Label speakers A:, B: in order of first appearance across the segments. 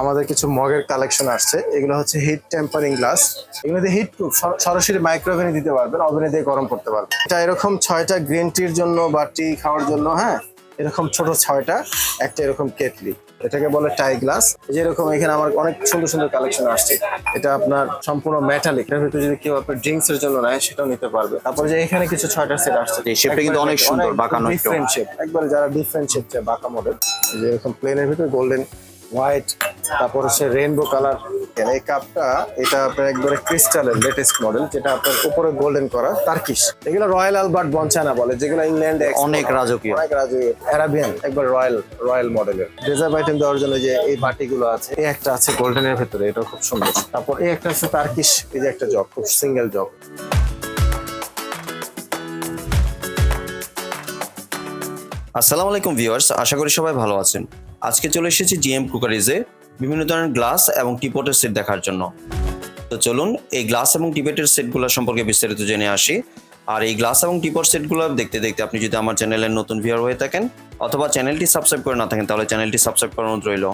A: আমাদের কিছু মগের কালেকশন আসছে। এগুলো হচ্ছে হিট টেম্পারিং গ্লাস এগুলোতে হিট প্রুফ সরাসরি মাইক্রোওভেনে দিতে পারবেন ওভেনে দিয়ে গরম করতে পারবেন। এটা এরকম ছয়টা গ্রিন টির জন্য বা টি খাওয়ার জন্য হ্যাঁ? এরকম ছোট ছয়টা একটা এরকম কেটলি। এটাকে বলে টাই গ্লাস যেরকম এখানে আমার অনেক সুন্দর সুন্দর কালেকশন আসছে। এটা আপনার সম্পূর্ণ মেটালিক এর ভিতরে যদি কেউ আপনার ড্রিঙ্কস এর জন্য নেয় সেটাও নিতে পারবে। তারপরে যে এখানে কিছু ছয়টা সেট আসছে।
B: এই shape টা কিন্তু অনেক সুন্দর, বাঁকানো একটু।
A: ডিফারেন্ট শেপ একবারে যারা ডিফারেন্ট শেপ চায় বাঁকা মডেল যে এরকম প্লেনের ভিতরে গোল্ডেন হোয়াইট তারপর হচ্ছে রেইনবো কালার এই কাপটা এটা আপনার একবারে ক্রিস্টালের লেটেস্ট মডেল যেটা আপনার উপরে গোল্ডেন করা তার্কিশ এগুলো রয়্যাল আলবার্ট বনচানা বলে যেগুলো ইংল্যান্ডে
B: অনেক রাজকীয়।
A: অনেক রাজকীয়। অ্যারাবিয়ান একবার রয়্যাল রয়্যাল মডেলের রিজার্ভ আইটেম দেওয়ার জন্য যে এই বাটিগুলো আছে এই একটা আছে গোল্ডেনের ভিতরে এটা খুব সুন্দর। তারপর এই একটা আছে তার্কিশ এই যে একটা জগ খুব সিঙ্গেল জগ
B: আসসালামু আলাইকুম ভিউয়ার্স আশা করি সবাই ভালো আছেন। আজকে চলে এসেছি জিএম কুকারিজে বিভিন্ন ধরনের গ্লাস এবং টিপটের সেট দেখার জন্য। তো চলুন এই গ্লাস এবং টিপটের সেটগুলো সম্পর্কে বিস্তারিত জেনে আসি। আর এই গ্লাস এবং টিপট সেটগুলো দেখতে দেখতে আপনি যদি আমার চ্যানেলের নতুন ভিউয়ার হয়ে থাকেন অথবা চ্যানেলটি সাবস্ক্রাইব করে না থাকেন তাহলে চ্যানেলটি সাবস্ক্রাইব করার অনুরোধ রইল।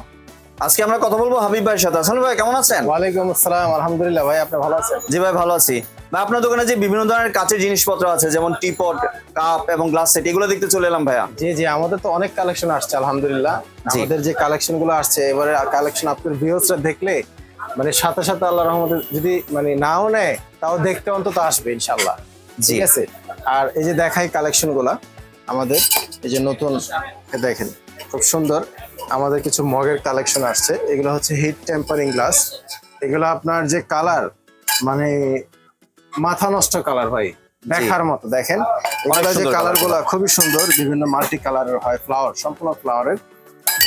B: আজকে আমরা কথা বলব হাবিব ভাইয়ের সাথে। আসলে ভাই কেমন আছেন?
A: ওয়ালাইকুম আসসালাম আলহামদুলিল্লাহ ভাই আপনি ভালো আছেন?
B: জি ভাই ভালো আছি। ভাই আপনার দোকানে যে বিভিন্ন ধরনের কাঁচের জিনিসপত্র আছে যেমন টিপট কাপ এবং গ্লাস সেট এগুলো দেখতে চলে এলাম ভাইয়া।
A: জি জি আমাদের তো অনেক কালেকশন আসছে আলহামদুলিল্লাহ। আমাদের যে কালেকশনগুলো আসছে এবারে কালেকশন আপনার ভিউসরা দেখলে মানে সাথে সাথে আল্লাহ রহমতে যদি মানে নাও নেয় তাও দেখতে অন্তত আসবে ইনশাল্লাহ
B: জি।
A: ঠিক আছে? আর এই যে দেখাই কালেকশনগুলা আমাদের এই যে নতুন দেখেন খুব সুন্দর আমাদের কিছু মগের কালেকশন আসছে। এগুলো হচ্ছে হিট টেম্পারিং গ্লাস এগুলো আপনার যে কালার মানে মাথা নষ্ট কালার ভাই দেখার মতো দেখেন? এগুলো যে কালারগুলা খুবই সুন্দর বিভিন্ন মাল্টি কালারের হয় ফ্লাওয়ার সম্পূর্ণ ফ্লাওয়ারের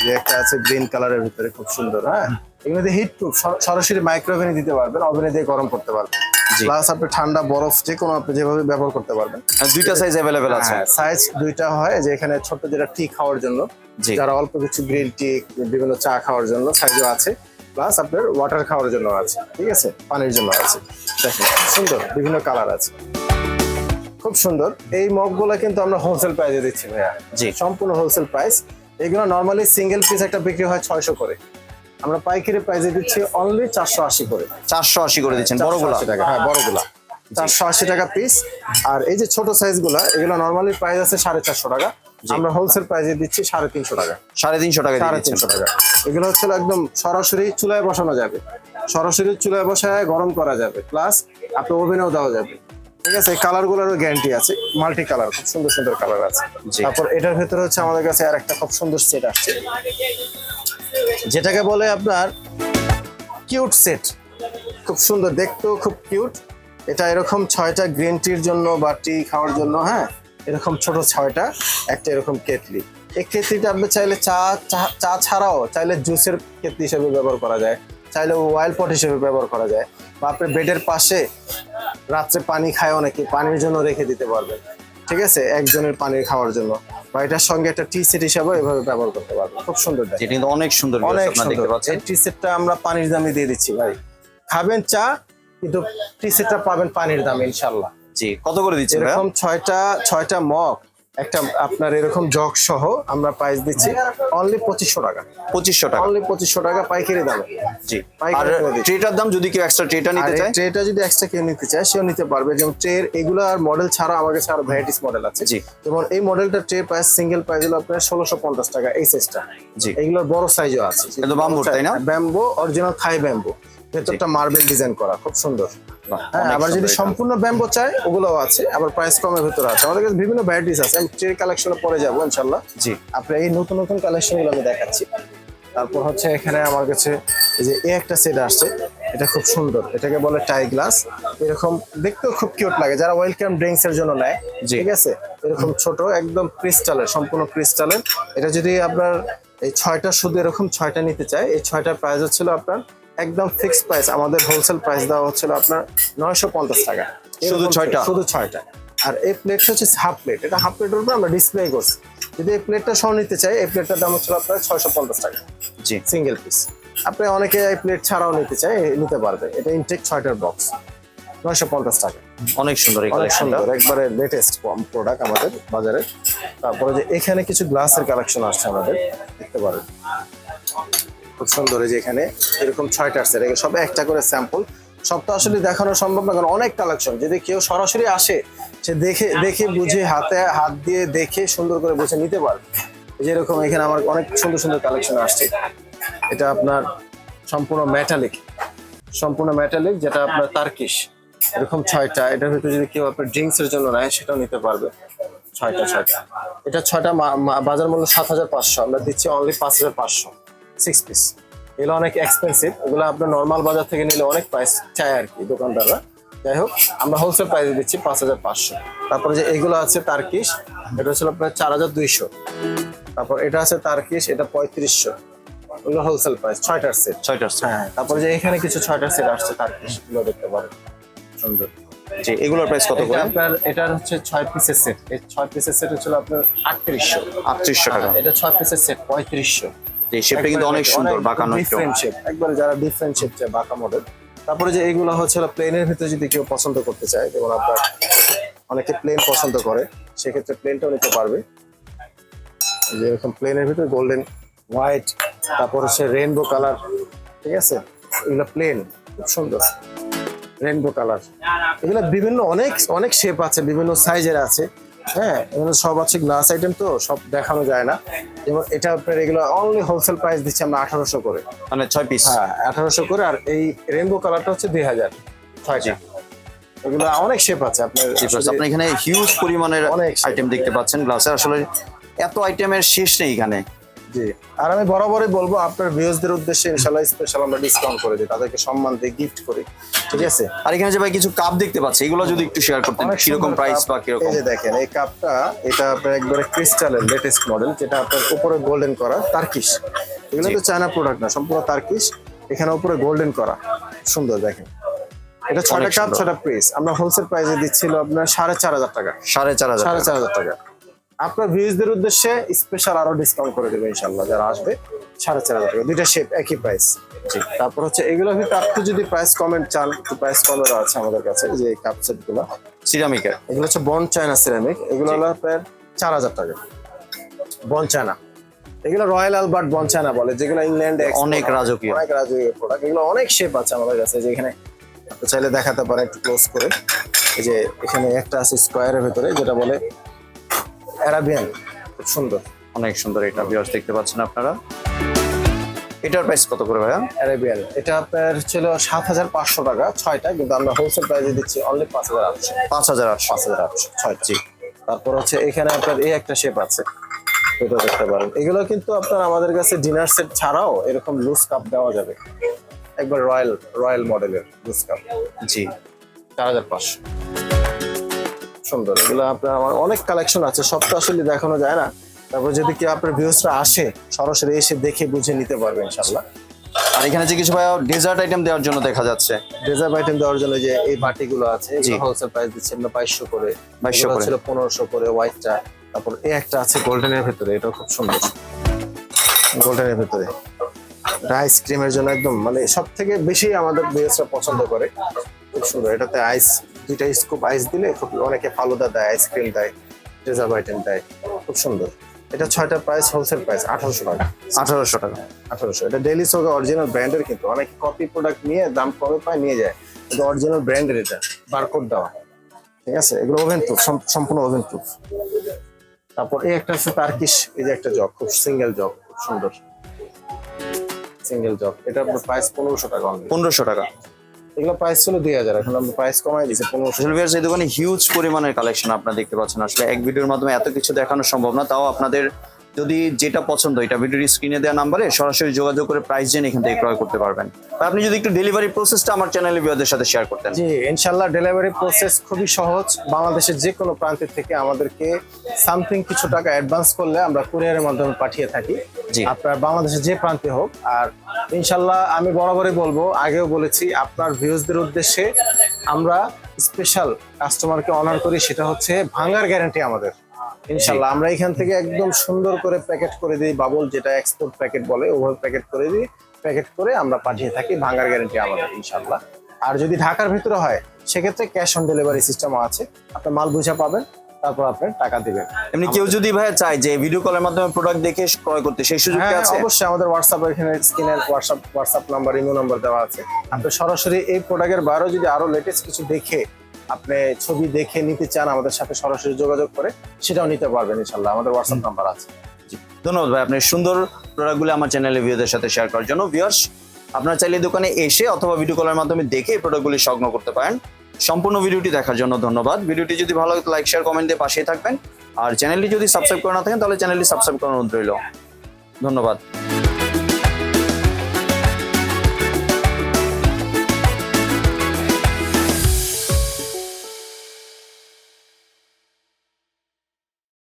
A: যে একটা আছে গ্রিন কালারের ভিতরে খুব সুন্দর হ্যাঁ? এগুলোতে হিট প্রুফ সরাসরি মাইক্রোওভেনে দিতে পারবেন ওভেনে দিয়ে গরম করতে পারবেন। প্লাস আপনি ঠান্ডা বরফ যে কোনো আপনি যেভাবে ব্যবহার করতে পারবেন।
B: আর দুইটা সাইজ অ্যাভেলেবেল আছে।
A: সাইজ দুইটা হয় যে এখানে ছোট যেটা টি খাওয়ার জন্য যারা অল্প কিছু গ্রিন টি বিভিন্ন চা খাওয়ার জন্য সাইজও আছে। প্লাস আপনার ওয়াটার খাওয়ার জন্য আছে ঠিক আছে? পানির জন্য আছে। দেখেন সুন্দর বিভিন্ন কালার আছে। খুব সুন্দর। এই মগগুলো কিন্তু আমরা হোলসেল প্রাইসে দিচ্ছি ভাইয়া।
B: জি।
A: সম্পূর্ণ হোলসেল প্রাইস এগুলো নর্মালি সিঙ্গেল পিস একটা বিক্রি হয় ছয়শো করে। আমরা পাইকারি প্রাইসে দিচ্ছি অনলি চারশো আশি করে।
B: চারশো আশি করে দিচ্ছেন বড়গুলা?
A: 480 টাকা হ্যাঁ বড়গুলা। চারশো আশি টাকা পিস আর এই যে ছোট সাইজগুলা এগুলো নর্মালি প্রাইস আছে সাড়ে চারশো টাকা। আমরা হোলসেল প্রাইসে দিচ্ছি সাড়ে তিনশো টাকা।
B: সাড়ে তিনশো টাকা
A: সাড়ে তিনশো টাকা। এগুলো হচ্ছে একদম সরাসরি চুলায় বসানো যাবে। সরাসরি চুলায় বসায় গরম করা যাবে। প্লাস আপনি ওভেনেও দেওয়া যাবে। ঠিক আছে? কালার গুলোরও গ্যারান্টি আছে। মাল্টি কালার খুব সুন্দর সুন্দর কালার আছে। তারপর এটার ভেতরে হচ্ছে আমাদের কাছে আর একটা খুব সুন্দর সেট আসছে। যেটাকে বলে আপনার কিউট সেট খুব সুন্দর দেখতেও খুব কিউট এটা এরকম ছয়টা গ্রিন টির জন্য বা টি খাওয়ার জন্য হ্যাঁ? এরকম ছোট ছয়টা একটা এরকম কেটলি। এই কেটলিটা আপনি চাইলে চা চা- ছাড়াও চাইলে জুসের কেটলি হিসেবে ব্যবহার করা যায় চাইলে ওয়াইল্ড পট হিসেবে ব্যবহার করা যায় বা আপনি বেডের পাশে রাত্রে পানি খায় অনেকে পানির জন্য রেখে দিতে পারবেন। ঠিক আছে? একজনের পানির খাওয়ার জন্য। বা এটার সঙ্গে একটা টি সেট হিসাবে এভাবে ব্যবহার করতে পারবেন। খুব সুন্দর
B: কিন্তু অনেক সুন্দর
A: অনেক সুন্দর। টি সেটটা আমরা পানির দামে দিয়ে দিচ্ছি ভাই। খাবেন চা কিন্তু টি সেটটা পাবেন পানির দামে ইনশাল্লাহ
B: জি কত করে দিচ্ছেন
A: এরকম ছয়টা ছয়টা মগ একটা আপনার এরকম জগ সহ আমরা প্রাইস দিচ্ছি অনলি পঁচিশশো টাকা।
B: পঁচিশশো টাকা।
A: অনলি পঁচিশশো টাকা পাইকারি দামে।
B: জি আর ট্রেটার দাম যদি কেউ এক্সট্রা ট্রেটা নিতে চায়?
A: ট্রেটা যদি এক্সট্রা কেউ নিতে চায় সেও নিতে পারবে। যেমন ট্রের এগুলো আর মডেল ছাড়া আমার কাছে আরও ভ্যারাইটিস মডেল আছে।
B: জি।
A: যেমন এই মডেলটা ট্রে প্রাইস সিঙ্গেল প্রাইস হলো আপনার ষোলোশো পঞ্চাশ টাকা এই সাইজটা
B: জি।
A: এগুলোর বড় সাইজও আছে।
B: bamboo, তাই না?
A: ব্যাম্বো অরিজিনাল থাই ব্যাম্বো ভেতরটা মার্বেল ডিজাইন করা খুব সুন্দর। হ্যাঁ আবার যদি সম্পূর্ণ ব্যাম্বো চাই ওগুলোও আছে আবার প্রাইস কমের ভিতরে আছে। আমাদের কাছে বিভিন্ন ভ্যারাইটিস আছে আমি ট্রে কালেকশনে পরে যাব ইনশাল্লাহ
B: জি।
A: আপনার এই নতুন নতুন কালেকশনগুলো আমি দেখাচ্ছি। তারপর হচ্ছে এখানে আমার কাছে এই যে এই একটা সেট আসছে এটা খুব সুন্দর। এটাকে বলে টাই গ্লাস এরকম দেখতেও খুব কিউট লাগে যারা ওয়েলকাম ড্রিঙ্কস এর জন্য নেয় ঠিক আছে? এরকম ছোট একদম ক্রিস্টালের সম্পূর্ণ ক্রিস্টালের এটা যদি আপনার এই ছয়টা শুধু এরকম ছয়টা নিতে চায় এই ছয়টার প্রাইস হচ্ছিল আপনার একদম ফিক্স প্রাইস আমাদের হোলসেল প্রাইস দেওয়া হচ্ছিল আপনার নয়শো পঞ্চাশ টাকা।
B: শুধু ছয়টা?
A: শুধু ছয়টা। আর এই প্লেটটা হচ্ছে হাফ প্লেট এটা হাফ প্লেটের উপর আমরা ডিসপ্লে করছি। যদি এই প্লেটটা সহ নিতে চাই এই প্লেটটার দাম হচ্ছে আপনার ছয়শো পঞ্চাশ টাকা।
B: জি।
A: সিঙ্গেল পিস আপনি অনেকে এই প্লেট ছাড়াও নিতে চাই নিতে পারবে। এটা ইনটেক ছয়টার বক্স নয়শো পঞ্চাশ টাকা।
B: অনেক সুন্দর
A: অনেক সুন্দর। একবারে লেটেস্ট প্রোডাক্ট আমাদের বাজারে। তারপরে যে এখানে কিছু গ্লাসের কালেকশন আসছে আমাদের। দেখতে পারেন। খুব সুন্দর যে এখানে এরকম ছয়টা সেট এগুলো সব একটা করে স্যাম্পল সব তো আসলে দেখানো সম্ভব না কারণ অনেক কালেকশন যদি কেউ সরাসরি আসে সে দেখে দেখে বুঝে হাতে হাত দিয়ে দেখে সুন্দর করে বুঝে নিতে পারবে। এই যে এরকম এখানে আমার অনেক সুন্দর সুন্দর কালেকশন আসছে। এটা আপনার সম্পূর্ণ মেটালিক সম্পূর্ণ মেটালিক যেটা আপনার তার্কিশ এরকম ছয়টা। এটার ভিতরে যদি কেউ আপনার ড্রিঙ্কস এর জন্য নেয় সেটাও নিতে পারবে। ছয়টা ছয়টা। এটা ছয়টা বাজার মূল্য সাত হাজার পাঁচশো। আমরা দিচ্ছি অনলি পাঁচ হাজার পাঁচশো। সিক্স পিস এগুলো অনেক এক্সপেন্সিভ এগুলো আপনার নর্মাল বাজার থেকে নিলে অনেক প্রাইস চায় আর কি দোকানদাররা। যাই হোক আমরা হোলসেল প্রাইস দিচ্ছি পাঁচ হাজার পাঁচশো। তারপরে যে এগুলো আছে তার্কিশ এটা হচ্ছে আপনার চার হাজার দুইশো। তারপর এটা আছে তার্কিশ এটা পঁয়ত্রিশশো। এগুলো হোলসেল প্রাইস ছয়টার সেট
B: ছয়টার সেট
A: হ্যাঁ তারপরে যে এখানে কিছু ছয়টার সেট আসছে তার্কিশ এগুলো দেখতে পারেন। সুন্দর।
B: জি এগুলোর প্রাইস কত করে?
A: আপনার এটা হচ্ছে 6 পিসের সেট এই 6 পিসের সেট হচ্ছে আপনার 3800
B: 3800 টাকা।
A: হ্যাঁ, এটা 6 পিসের সেট
B: 3500 শেপটা কিন্তু অনেক সুন্দর বাঁকানো
A: একবারে যারা ডিফারেন্ট শেপ চায় বাঁকা মডেল তারপরে যে এগুলো হচ্ছে প্লেনের ভিতরে যদি কেউ পছন্দ করতে চায় যেমন আপনার অনেকে প্লেন পছন্দ করে সেক্ষেত্রে প্লেনটাও নিতে পারবে। যে এরকম প্লেনের ভিতরে গোল্ডেন হোয়াইট তারপর হচ্ছে রেনবো কালার ঠিক আছে? এগুলো প্লেন খুব সুন্দর। রেনবো কালার এগুলো বিভিন্ন অনেক অনেক শেপ আছে বিভিন্ন সাইজের আছে। হ্যাঁ এগুলো সব আছে গ্লাস আইটেম তো সব দেখানো যায় না। যেমন এটা আপনার এগুলো অনলি হোলসেল প্রাইস দিচ্ছি আমরা আঠারোশো করে।
B: মানে ছয় পিস
A: হ্যাঁ আঠারোশো করে আর এই রেনবো কালারটা হচ্ছে দুই হাজার ছয়টা। এগুলো অনেক শেপ আছে আপনার
B: আপনি এখানে হিউজ পরিমাণের
A: অনেক
B: আইটেম দেখতে পাচ্ছেন গ্লাসে আসলে এত আইটেমের শেষ নেই এখানে।
A: জি। আর আমি বরাবরই বলব আপনার ভিউজদের উদ্দেশ্যে ইনশাল্লাহ স্পেশাল আমরা ডিসকাউন্ট করে দিই তাদেরকে সম্মান দিয়ে গিফট করি ঠিক আছে?
B: আর এখানে যে ভাই কিছু কাপ দেখতে পাচ্ছি এগুলো যদি একটু শেয়ার করতেন কীরকম প্রাইস। বা কীরকম?
A: এই যে দেখেন এই কাপটা এটা আপনার একবারে ক্রিস্টালের লেটেস্ট মডেল যেটা আপনার উপরে গোল্ডেন করা তার্কিশ এগুলো তো চায়না প্রোডাক্ট না সম্পূর্ণ তার্কিশ এখানে উপরে গোল্ডেন করা। সুন্দর দেখেন। এটা
B: ছটা
A: কাপ। ছয়টা পিস আমরা হোলসেল প্রাইসে দিচ্ছিল আপনার সাড়ে চার হাজার টাকা।
B: সাড়ে চার হাজার
A: সাড়ে চার হাজার টাকা। আপনার ভিউজদের উদ্দেশ্যে স্পেশাল আরও ডিসকাউন্ট করে দেবে ইনশাল্লাহ যারা আসবে সাড়ে চার হাজার টাকা। দুইটা শেপ একই প্রাইস তারপর হচ্ছে এগুলোর ভিতরে আপনি যদি প্রাইস কমেন্ট চান প্রাইস কমেরও আছে আমাদের কাছে এই যে কাপ সেটগুলো।
B: সিরামিকের
A: এগুলো হচ্ছে বন চায়না সিরামিক এগুলো হলো আপনার চার হাজার টাকা। বন চায়না এগুলো রয়্যাল আলবার্ট বন চায়না বলে যেগুলো ইংল্যান্ডে
B: অনেক রাজকীয়।
A: অনেক রাজকীয় প্রোডাক্ট এগুলো অনেক শেপ আছে আমাদের কাছে যে এখানে আপনি চাইলে দেখাতে পারেন একটু ক্লোজ করে। এই যে এখানে একটা আছে স্কোয়ারের ভিতরে যেটা বলে অ্যারাবিয়ান। খুব সুন্দর।
B: অনেক সুন্দর এটা ভিউয়ার্স দেখতে পাচ্ছেন আপনারা। এটার প্রাইস কত করে ভাইয়া?
A: অ্যারাবিয়ান। এটা আপনার ছিল সাত হাজার পাঁচশো টাকা ছয়টা কিন্তু আমরা হোলসেল প্রাইসে দিচ্ছি অনলি পাঁচ হাজার আটশো।
B: পাঁচ হাজার আটশো।
A: পাঁচ হাজার আটশো ছয় জি। তারপর হচ্ছে এখানে আপনার এই একটা শেপ আছে। এটা দেখতে পারেন। এগুলো কিন্তু আপনার আমাদের কাছে ডিনার সেট ছাড়াও এরকম লুজ কাপ দেওয়া যাবে। একবার রয়্যাল রয়্যাল মডেলের লুজ কাপ
B: জি।
A: চার হাজার পাঁচশো। সুন্দর এগুলো আপনার আমার অনেক কালেকশন আছে সব তো আসলে দেখানো যায় না। তারপর যদি কেউ আপনার ভিউসরা আসে সরাসরি এসে দেখে বুঝে নিতে পারবে ইনশাল্লাহ
B: আর এখানে যে কিছু ভাইয়া ডেজার্ট আইটেম দেওয়ার জন্য দেখা যাচ্ছে।
A: রিজার্ভ আইটেম দেওয়ার জন্য যে এই বাটিগুলো আছে। হোলসেল প্রাইস দিচ্ছে আমরা বাইশশো করে।
B: 2200
A: এগুলো
B: করে।
A: ছিল পনেরোশো করে হোয়াইটটা তারপর এই একটা আছে গোল্ডেনের ভেতরে এটা খুব সুন্দর। গোল্ডেনের ভেতরে। এটা আইসক্রিমের জন্য একদম মানে সব থেকে বেশি আমাদের বিএসরা পছন্দ করে। খুব সুন্দর এটাতে আইস দুইটা স্কুপ আইস দিলে খুব অনেকে ফালুদা দেয় আইসক্রিম দেয় রিজার্ভ আইটেম দেয়। খুব সুন্দর। এটা ছয়টা প্রাইস হোলসেল প্রাইস আঠারোশো টাকা।
B: আঠারোশো টাকা।
A: আঠারোশো। এটা ডেলি সোগা অরিজিনাল ব্র্যান্ডের কিন্তু অনেক কপি প্রোডাক্ট নিয়ে দাম কমে পায় নিয়ে যায়। কিন্তু অরিজিনাল ব্র্যান্ডের এটা বারকোড দেওয়া। ঠিক আছে? এগুলো ওভেন প্রুফ সম্পূর্ণ ওভেন প্রুফ তারপর এই একটা আছে তার্কিশ এই যে একটা জগ খুব সিঙ্গেল জগ খুব সুন্দর। Single jug. এটা আপনার প্রাইস পনেরোশো টাকা
B: পনেরোশো টাকা।
A: এগুলো প্রাইস ছিল দুই হাজার এখন আমরা প্রাইস কমাই দিচ্ছি পনেরোশো।
B: viewers, এই দোকানে হিউজ পরিমাণের কালেকশন আপনারা দেখতে পাচ্ছেন। আসলে এক ভিডিওর মাধ্যমে এত কিছু দেখানো সম্ভব না তাও আপনাদের যদি যেটা পছন্দ এটা ভিডিওর স্ক্রিনে দেওয়া নাম্বারে সরাসরি যোগাযোগ করে প্রাইস জেনে এখান থেকে ক্রয় করতে পারবেন। আপনি যদি একটু ডেলিভারি প্রসেসটা আমার চ্যানেলে ভিউয়ারদের সাথে শেয়ার করতেন।
A: জি ইনশাল্লাহ ডেলিভারি প্রসেস খুবই সহজ। বাংলাদেশের যে কোনো প্রান্তের থেকে আমাদেরকে সামথিং কিছু টাকা অ্যাডভান্স করলে আমরা কুরিয়ারের মাধ্যমে পাঠিয়ে থাকি।
B: জি।
A: আপনার বাংলাদেশের যে প্রান্তে হোক। আর ইনশাল্লাহ আমি বরাবরই বলব আগেও বলেছি আপনার ভিউজদের উদ্দেশ্যে আমরা স্পেশাল কাস্টমারকে অনার করি সেটা হচ্ছে ভাঙার গ্যারান্টি আমাদের। ইনশাল্লাহ আমরা এখান থেকে একদম সুন্দর করে প্যাকেট করে দিই বাবুল যেটা এক্সপোর্ট প্যাকেট বলে ওভাবে প্যাকেট করে দিই প্যাকেট করে আমরা পাঠিয়ে থাকি ভাঙার গ্যারান্টি আমাদের ইনশাল্লাহ আর যদি ঢাকার ভিতরে হয় সেক্ষেত্রে ক্যাশ অন ডেলিভারি সিস্টেম আছে। আপনার মাল বুঝা পাবেন তারপর আপনি টাকা দিবেন।
B: এমনি কেউ যদি ভাই চায় যে ভিডিও কলের মাধ্যমে প্রোডাক্ট দেখে ক্রয় করতে সেই সুযোগ
A: হ্যাঁ
B: আছে?
A: অবশ্যই আমাদের হোয়াটসঅ্যাপ এখানে স্ক্রিনের WhatsApp WhatsApp number imo number দেওয়া আছে। আপনি সরাসরি এই প্রোডাক্টের বাইরেও যদি আরও লেটেস্ট কিছু দেখে আপনি ছবি দেখে নিতে চান আমাদের সাথে সরাসরি যোগাযোগ করে সেটাও নিতে পারবেন ইনশাল্লাহ আমাদের হোয়াটসঅ্যাপ নাম্বার আছে।
B: ধন্যবাদ ভাই আপনার সুন্দর প্রোডাক্টগুলো আমার চ্যানেলে ভিউদের সাথে শেয়ার করার জন্য। ভিউয়ার্স আপনারা চাইলে দোকানে এসে অথবা ভিডিও কলের মাধ্যমে দেখে এই প্রোডাক্টগুলি সংগ্রহ করতে পারেন। সম্পূর্ণ ভিডিওটি দেখার জন্য ধন্যবাদ। ভিডিওটি যদি ভালো লাগে লাইক শেয়ার কমেন্ট দিয়ে পাশেই থাকবেন। আর চ্যানেলটি যদি সাবস্ক্রাইব করে না থাকেন তাহলে চ্যানেলটি সাবস্ক্রাইব করার অনুরোধ রইল। ধন্যবাদ।